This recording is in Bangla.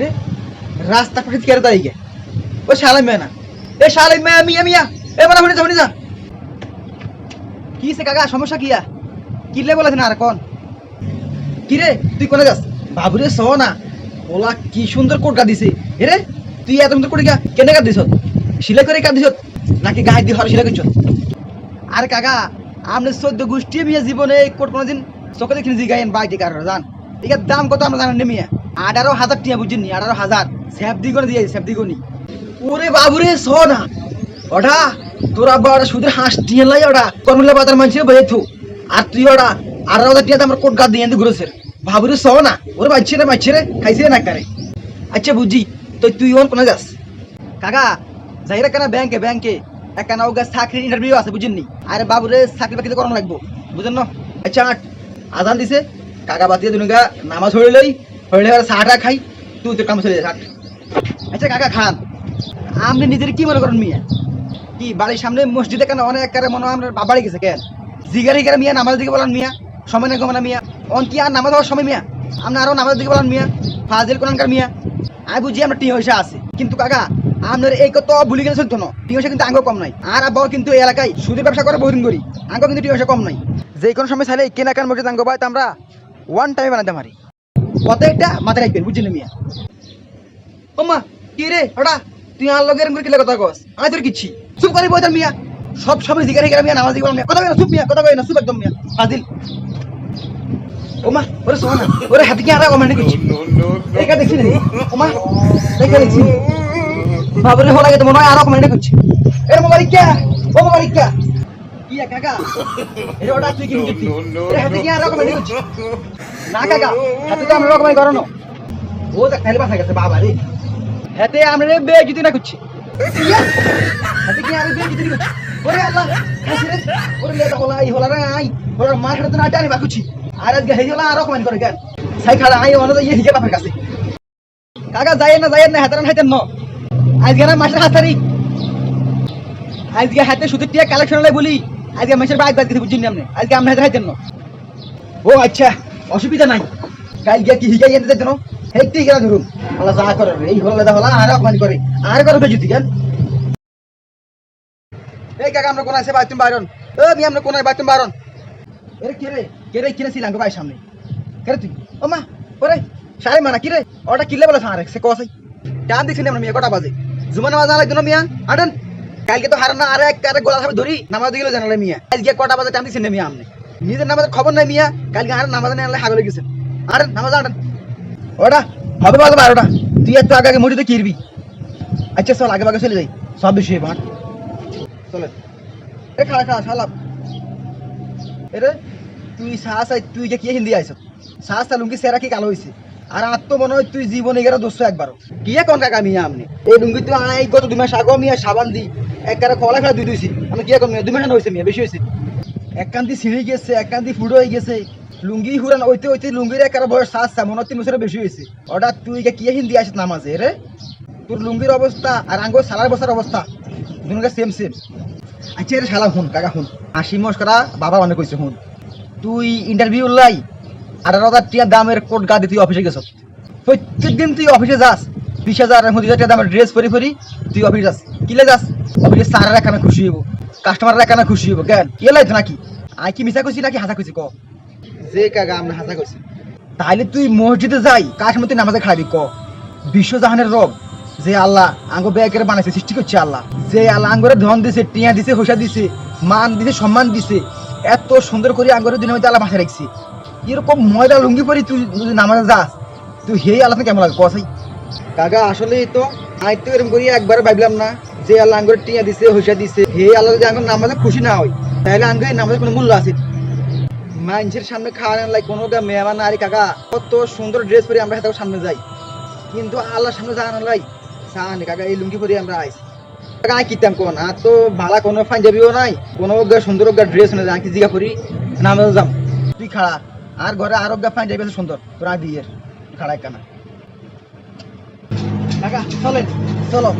রে রাস্তা পাশে কেড়ে দাঁড়িয়ে ও শালাই মেয়ে না। এ শালাই মেয়ে, মিয়া মিয়া। এ বলা শুনে যা শুনে যা কি সে কাকা, সমস্যা কিয়া কিলে বলেছেন আর কোন? কি রে, তুই কোনে যাস? বাবুরে সহ না। ওলা কি সুন্দর কোটকা দিছে এ রে তুই এত সুন্দর কোটকা কেনে কাট দিছ সিলাই করে কাট দিছ নাকি গায়ে দিয়ে হর সিলাই করছ? আরে কাকা আপনি চোদ্দ গোষ্ঠী মিয়া জীবনে কোট কোনোদিন চোখে দেখিনি জিগাইন বাইক কার জান? এটার দাম কত আমরা জানেন মিয়া? আঠারো হাজার টিয়া বুঝছেন আঠারো হাজার। স্যাপ দিগনি দিয়ে স্যাপ দিগনি ওরে বাবুরে স না ওটা, তোরা বড় সুদের হাঁস টিয়া লাই ওটা কর্মলা বাজার মানুষের বয়ে থু আর তুই ওটা আঠারো হাজার টিয়া আমার কোট গা দিয়ে ঘুরেছে বাবুরে স না, ওরে বাচ্চে রে বাচ্চে রে, খাইছে না কারে আচ্ছা বুঝি, তো তুই ওর কোনে যাস? কাকা যাইরা কেন ব্যাংকে ব্যাংকে। একখানা ওগা চাকরির ইন্টারভিউ আছে, বুঝেন? নি আরে বাবুরে, চাকরি বাকরি করানো লাগবো, বুঝেন না? আচ্ছা আট, আজান দিছে। কাকা বাতিয়ে দুনুগা নামাজ হয়ে লই। আর চাটা খাই, তুই তোর কাম চলে আট আচ্ছা কাকা, খান। আপনি নিজের কি মনে করেন মিয়া? কি বাড়ির সামনে মসজিদে কেন অনেক কারে মনে হয় আপনার বাবাড়ি গেছে, কেন? জিগারি কেন মিয়া নামাজ দিকে বলেন মিয়া, সময় না মিয়া। অন কি আর নামাজ হওয়ার সময় মিয়া? আপনি আরও নামাজ দিকে বলেন মিয়া, ফাজিল কোরআনকার মিয়া। আমি বুঝি আমরা টি পয়সা আছে, কিন্তু কাকা, আপনার এই কত ভুলি গেলে চলতো টি পয়সা কিন্তু আঙ্গ কম নাই। আর আব্বাও কিন্তু এই এলাকায় সুদের ব্যবসা করে বহুদিন করি আঙ্গ কিন্তু টি পয়সা কম নাই। যে কোনো সময় চাইলে কেনা কান মসজিদ আঙ্গ পাই আমরা। ওয়ান টাইমে বানাতে পারি। কত একটা মাথায় রাখবেন, বুঝছেন মিয়া? ও কি রে ওটা তুই আর লগের করে কিলে কথা কস? আমি তোর কিচ্ছি। চুপ করে বইতাম মিয়া। সব সময় জিগারে গেলে মিয়া, নামাজ মিয়া। কথা কই না, চুপ মিয়া, কথা কই না, চুপ একদম মিয়া। ফাজিল। ও মা ওরে সোনা ওরে হাতে কি আর কমেন্ট করছি দেখা দেখছি রে ও মা দেখা দেখছি বাবরে হলা গেতে মনে হয় আরও কমেন্ট করছি এর মোবাইল কে? ও মোবাইল কে? ইয়া কাকা। এর ওটা তুই কি করছিস এর হাতে কি আর কমেন্ট করছি না কাকা হাতে তো আমরা রকমাই করো না। ও দেখ খালি বাসা গেছে বাবা রে। হাতে আমরা বে যদি না করছি হাতে কি আর বে যদি না ওরে আল্লাহ হাসি রে। ওরে লেটা হলা এই হলা রে আই। ওরে মা খাতে না টানি বাকুছি আর আজকে হেই হলা আর কমেন্ট করে কেন সাই খালা আই অনদা ইয়ে হিজে বাপের কাছে। কাকা যাই না যাই না হাতারান হাইতেন ন। আজকে না মাসের আজকে হাতে সুদের টিয়া কালেকশন বলি। আজকে মাসের বাইক বাদ দিতে বুঝিনি আপনি আজকে আমরা হাইতেন ন ও আচ্ছা অসুবিধা নাই। কাল গিয়া কি হিগাই এনে যেতেন হেঁটে গেলা ধরুন। আল্লাহ যা করে, এই হলা লেদা হলা আর অপমান করে। আর করে বেজুতি কেন? এই কাকা, আমরা কোনায় আছে? বাইতুম বাইরন। ও মি আমরা কোনায়? বাইতুম বাইরন। এরে, কে রে? কে রে কিনে ছিলাম ভাই সামনে। কে তুই? ও মা, ওরে, সারে মানা কি রে? ওটা কিলে বলে সারে সে কসাই টান দিছিলাম আমরা মিয়া, কটা বাজে? জুমা নামাজ আলাই দিন মিয়া আডেন কালকে তো হার না, আরে এক কারে গোলা ধরি নামাজ দিলে জানালে মিয়া। আজকে কটা বাজে টান দিছেন মিয়া আমনে। নিজের নামাজের খবর নাই মিয়া, কালকে আর নামাজ নেই আনলে হাগলে গেছেন আরে নামাজ আডেন ওটা, হবে বাজে বারোটা। তুই একটু আগে আগে মুড়িতে কিরবি আচ্ছা চল, আগে বাগে চলে যাই। সব বিষয়ে ভাট চলে। এ খাড়া খাড়া শালাপ এরে, তুই আই তুই যে কি হিন্দি আইছ? শ্বাস লুঙ্গি সেরা কি কালো হইছে? আর আর তো মনে হয় তুই জীবনে গেলে দোষ একবার কি কোন কাকা মিয়া আপনি এই লুঙ্গি তুই আই গত দুই মাস আগে মিয়া সাবান দি, একবারে কলা খেলা দুই দুইছি আমি কি কোন দুই মাস না হইছে মিয়া, বেশি হইছে। এক কান্তি ছিঁড়ে গেছে এক কান্তি ফুটো হয়ে গেছে। লুঙ্গি হুরান ওইতে ওইতে লুঙ্গির একার বয়স শ্বাস মনে হয় তিন বছরের বেশি হয়েছে ওটা তুই কি হিন্দি আসিস নামাজে, রে? তোর লুঙ্গির অবস্থা আর আঙ্গুর সালার বসার অবস্থা দুজনকে সেম সেম আচ্ছা রে শালা শুন কাকা শুন হাসি মস্করা, বাবা অনেক কইছে শুন তুই ইন্টারভিউ লাই আঠারো হাজার টিয়া দামের কোট গা দিয়ে তুই অফিসে গেছ প্রত্যেক দিন তুই অফিসে যাস বিশ হাজার পঁচিশ হাজার দামের ড্রেস পরি পরি তুই অফিসে যাস। কিলে যাস? অফিসে খুশি হইব? কাস্টমাররা খুশি হইব? কেন? নাকি? আই কি মিশা কইছি নাকি হাসা কইছি ক? যে কাকা আমরা হাসা কইছি। তাহলে তুই মসজিদে যাই কার সময় তুই নামাজে খাবি ক? বিশ্বজাহানের রব যে আল্লাহ আঙ্গ ব্যাগের বানাইছে সৃষ্টি করছে আল্লাহ। যে আল্লাহ আঙ্গরে ধন দিছে টিয়া দিছে হোসা দিছে মান দিছে সম্মান দিছে এত সুন্দর করে আঙ্গরে দিনের মধ্যে আল্লাহ মাথায় রাখছি। এরকম ময়দা লুঙ্গি পরি তুই যদি নামাজে যাস, তুই হেই আল্লাহ কেমন লাগে কসাই কাকা আসলে তো আই তো এরকম করি একবার ভাবলাম না যে আল্লাহ আঙ্গুর টিয়া দিছে হোসা দিছে। হে আল্লাহ যদি আঙ্গুর নামাজে খুশি না হয়, তাহলে আঙ্গুর নামাজে কোনো মূল্য আছে? মানুষের সামনে খাওয়ানো লাই কোনো মেহমান আরে কাকা, কত সুন্দর ড্রেস পরে আমরা হেতাও সামনে যাই। কিন্তু আল্লাহর সামনে যাওয়ানো লাই সাহানি কাকা, এই লুঙ্গি পরে আমরা আইস কাকা আমি কিতাম কোন? আর তো ভালা কোনো পাঞ্জাবিও নাই, কোনো সুন্দর ড্রেস নেই আমি জিগা পরি? নামে যাম। তুই খাড়া। আর ঘরে আরও ফাইন যাইবে সুন্দর। তোরা বিয়ের খাড়াই কানা। কাকা চলেন চলো।